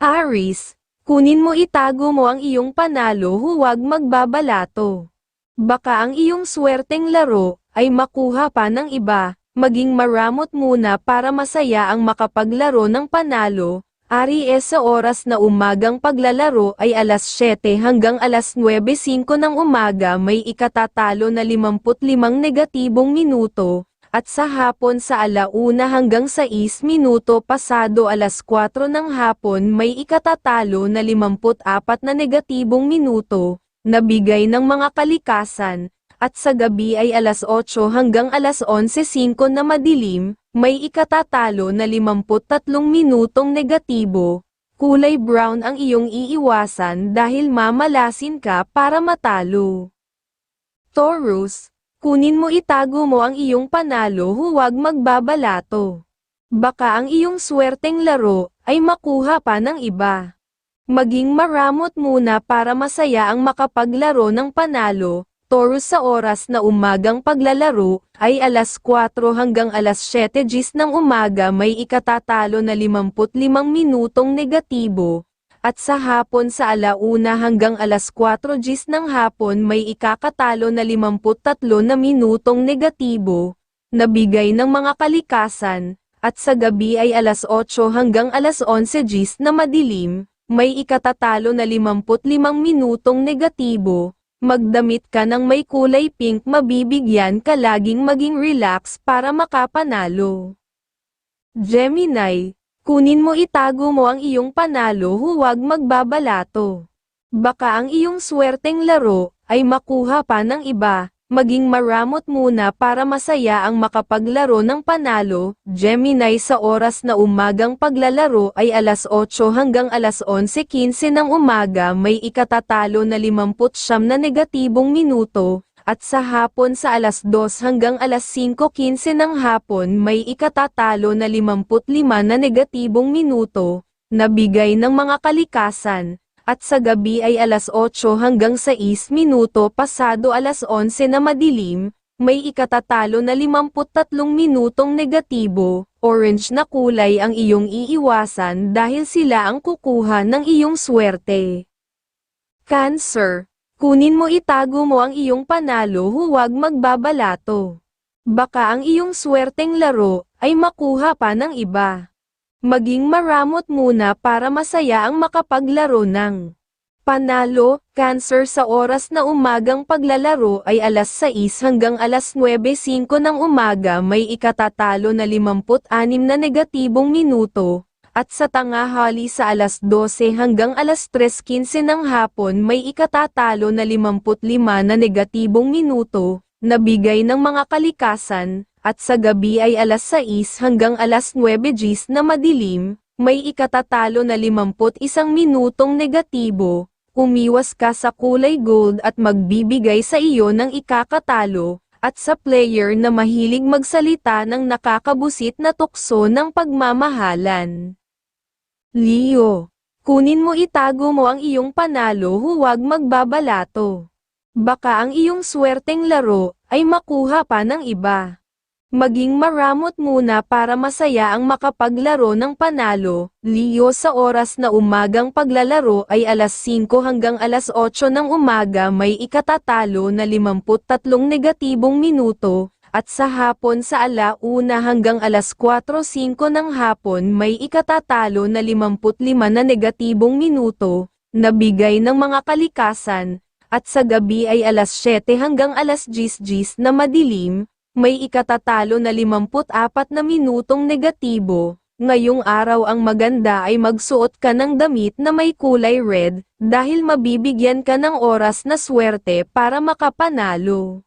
Aris, kunin mo itago mo ang iyong panalo huwag magbabalato. Baka ang iyong swerteng laro ay makuha pa ng iba, maging maramot muna para masaya ang makapaglaro ng panalo. Aries sa oras na umagang paglalaro ay alas 7 hanggang alas 9.05 ng umaga may ikatatalo na 55 negatibong minuto, at sa hapon sa alauna hanggang 6 minuto pasado alas 4 ng hapon may ikatatalo na 54 na negatibong minuto, na bigay ng mga kalikasan, at sa gabi ay alas 8 hanggang alas 11.05 na madilim, may ikatatalo na 53 minutong negatibo, kulay brown ang iyong iiwasan dahil mamalasin ka para matalo. Taurus, kunin mo itago mo ang iyong panalo huwag magbabalato. Baka ang iyong swerteng laro ay makuha pa ng iba. Maging maramot muna para masaya ang makapaglaro ng panalo, Taurus sa oras na umagang paglalaro, ay alas 4 hanggang alas 7 gis ng umaga may ikatatalo na 55 minutong negatibo, at sa hapon sa alauna hanggang alas 4 gis ng hapon may ikakatalo na 53 na minutong negatibo, na bigay ng mga kalikasan, at sa gabi ay alas 8 hanggang alas 11 gis na madilim, may ikatatalo na 55 minutong negatibo, Magdamit ka ng may kulay pink mabibigyan ka laging maging relax para makapanalo. Gemini, kunin mo itago mo ang iyong panalo huwag magbabalato. Baka ang iyong swerteng laro ay makuha pa ng iba, maging maramot muna para masaya ang makapaglaro ng panalo, Gemini sa oras na umagang paglalaro ay alas 8 hanggang alas 11.15 ng umaga may ikatatalo na 59 na negatibong minuto, at sa hapon sa alas 2 hanggang alas 5.15 ng hapon may ikatatalo na 55 na negatibong minuto, na bigay ng mga kalikasan, at sa gabi ay alas 8 hanggang 6 minuto pasado alas 11 na madilim, may ikatatalo na 53 minutong negatibo, orange na kulay ang iyong iiwasan dahil sila ang kukuha ng iyong swerte. Cancer, kunin mo itago mo ang iyong panalo huwag magbabalato. Baka ang iyong swerteng laro ay makuha pa ng iba. Maging maramot muna para masaya ang makapaglaro ng panalo, cancer sa oras na umagang paglalaro ay alas 6 hanggang alas 9.05 ng umaga may ikatatalo na 56 na negatibong minuto, at sa tangahali sa alas 12 hanggang alas 3.15 ng hapon may ikatatalo na 55 na negatibong minuto, na bigay ng mga kalikasan, at sa gabi ay alas 6 hanggang alas 9 gis na madilim, may ikatatalo na 51 minutong negatibo, umiwas ka sa kulay gold at magbibigay sa iyo ng ikakatalo, at sa player na mahilig magsalita ng nakakabusit na tukso ng pagmamahalan. Leo, kunin mo itago mo ang iyong panalo huwag magbabalato. Baka ang iyong swerteng laro ay makuha pa ng iba. Maging maramot muna para masaya ang makapaglaro ng panalo, Leo sa oras na umagang paglalaro ay alas 5 hanggang alas 8 ng umaga may ikatatalo na 53 negatibong minuto, at sa hapon sa alauna hanggang alas 4.05 ng hapon may ikatatalo na 55 na negatibong minuto, na bigay ng mga kalikasan, at sa gabi ay alas 7 hanggang alas 10 na madilim, may ikatatalo na 54 na minutong negatibo. Ngayong araw ang maganda ay magsuot ka ng damit na may kulay red, dahil mabibigyan ka ng oras na swerte para makapanalo.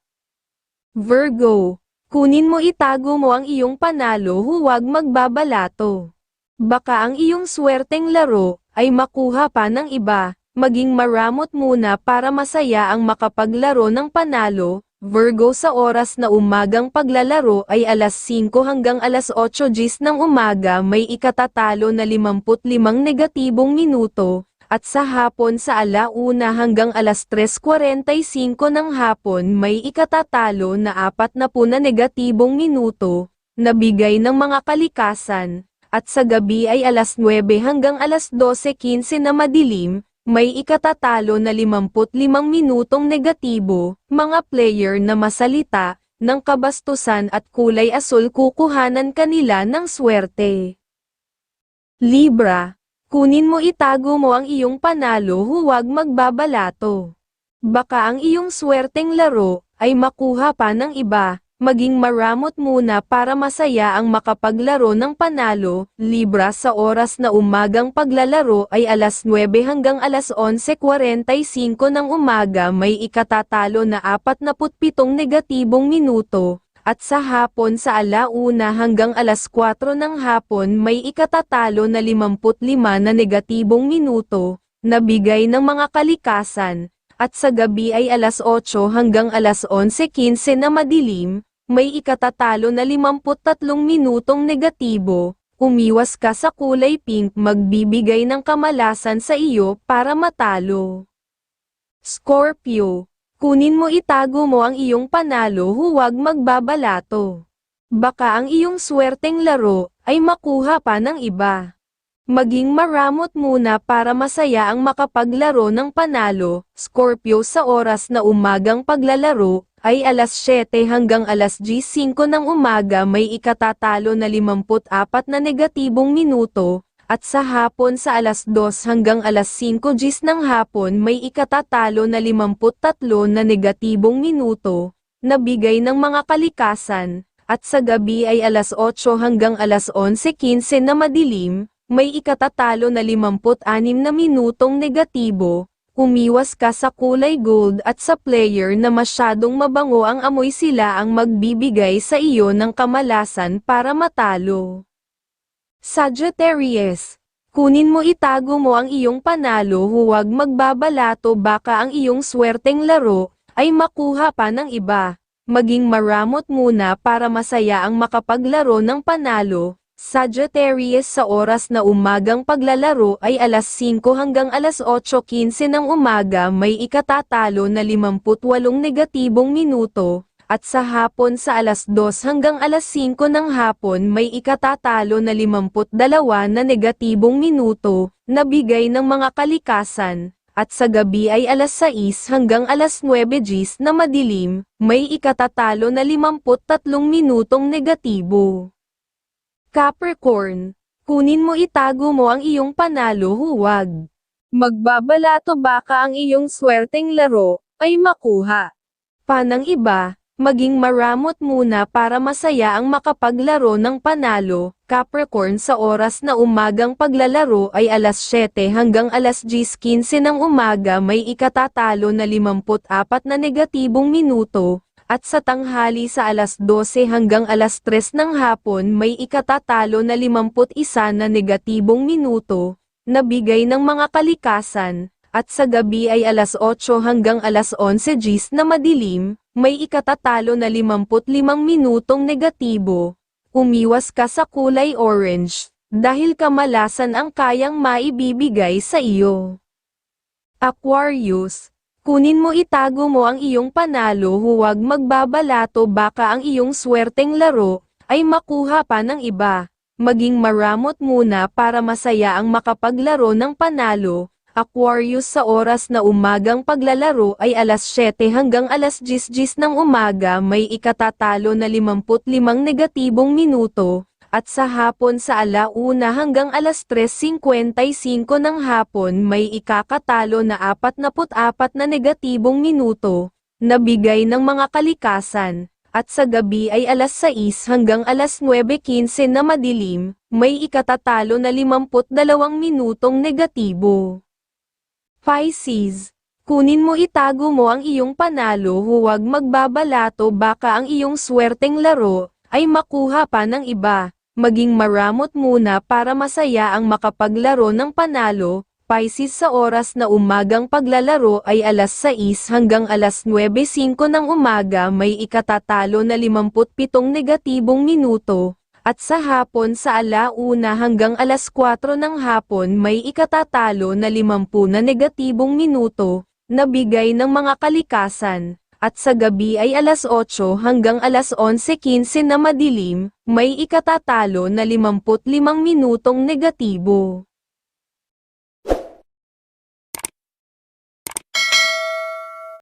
Virgo, kunin mo itago mo ang iyong panalo huwag magbabalato. Baka ang iyong swerteng laro ay makuha pa ng iba, maging maramot muna para masaya ang makapaglaro ng panalo, Virgo sa oras na umagang paglalaro ay alas 5 hanggang alas 8 gis ng umaga may ikatatalo na 55 negatibong minuto, at sa hapon sa alauna hanggang alas 3.45 ng hapon may ikatatalo na 40 na negatibong minuto, na bigay ng mga kalikasan, at sa gabi ay alas 9 hanggang alas 12.15 na madilim, may ikatatalo na 55 minutong negatibo, mga player na masalita, ng kabastusan at kulay asul kukuhanan kanila ng swerte. Libra, kunin mo itago mo ang iyong panalo huwag magbabalato. Baka ang iyong swerteng laro, ay makuha pa ng iba, maging maramot muna para masaya ang makapaglaro ng panalo, Libra sa oras na umagang paglalaro ay alas 9 hanggang alas 11.45 ng umaga may ikatatalo na 47 negatibong minuto, at sa hapon sa alauna hanggang alas 4 ng hapon may ikatatalo na 55 na negatibong minuto, na bigay ng mga kalikasan, at sa gabi ay alas 8 hanggang alas 11.15 na madilim, may ikatatalo na 53 minutong negatibo, umiwas ka sa kulay pink magbibigay ng kamalasan sa iyo para matalo. Scorpio, kunin mo itago mo ang iyong panalo huwag magbabalato. Baka ang iyong swerteng laro, ay makuha pa ng iba. Maging maramot muna para masaya ang makapaglaro ng panalo, Scorpio sa oras na umagang paglalaro, ay alas 7 hanggang alas 5 ng umaga may ikatatalo na 54 na negatibong minuto, at sa hapon sa alas 2 hanggang alas 5 gis ng hapon may ikatatalo na 53 na negatibong minuto, na bigay ng mga kalikasan, at sa gabi ay alas 8 hanggang alas 11.15 na madilim, may ikatatalo na 56 na minutong negatibo, umiwas ka sa kulay gold at sa player na masyadong mabango ang amoy sila ang magbibigay sa iyo ng kamalasan para matalo. Sagittarius, kunin mo itago mo ang iyong panalo huwag magbabalato baka ang iyong swerteng laro, ay makuha pa ng iba. Maging maramot muna para masaya ang makapaglaro ng panalo, Sagittarius sa oras na umagang paglalaro ay alas 5 hanggang alas 8.15 ng umaga may ikatatalo na 58 negatibong minuto, at sa hapon sa alas 2 hanggang alas 5 ng hapon may ikatatalo na 52 na negatibong minuto, na bigay ng mga kalikasan, at sa gabi ay alas 6 hanggang alas 9 gis na madilim, may ikatatalo na 53 minutong negatibo. Capricorn, kunin mo itago mo ang iyong panalo huwag. Magbabalato baka ang iyong swerteng laro, ay makuha. Panang iba, maging maramot muna para masaya ang makapaglaro ng panalo, Capricorn sa oras na umagang paglalaro ay alas 7 hanggang alas 10.15 ng umaga may ikatatalo na 54 na negatibong minuto, at sa tanghali sa alas 12 hanggang alas 3 ng hapon may ikatatalo na 51 na negatibong minuto, na bigay ng mga kalikasan, at sa gabi ay alas 8 hanggang alas 11 gis na madilim, may ikatatalo na 55 minutong negatibo. Umiwas ka sa kulay orange, dahil kamalasan ang kayang maibibigay sa iyo. Aquarius, kunin mo itago mo ang iyong panalo huwag magbabalato baka ang iyong swerteng laro, ay makuha pa ng iba. Maging maramot muna para masaya ang makapaglaro ng panalo, Aquarius sa oras na umagang paglalaro ay alas 7 hanggang alas 10 ng umaga may ikatatalo na 55 negatibong minuto, at sa hapon sa alauna hanggang alas 3.55 ng hapon may ikakatalo na 44 na negatibong minuto, na bigay ng mga kalikasan, at sa gabi ay alas 6 hanggang alas 9.15 na madilim, may ikatatalo na 52 minutong negatibo. Pisces, kunin mo itago mo ang iyong panalo huwag magbabalato baka ang iyong swerteng laro, ay makuha pa ng iba, maging maramot muna para masaya ang makapaglaro ng panalo, Pisces sa oras na umagang paglalaro ay alas 6 hanggang alas 9.05 ng umaga may ikatatalo na 57 negatibong minuto, at sa hapon sa alauna hanggang alas 4 ng hapon may ikatatalo na 50 na negatibong minuto, na bigay ng mga kalikasan, at sa gabi ay alas 8 hanggang alas 11.15 na madilim, may ikatatalo na 55 minutong negatibo.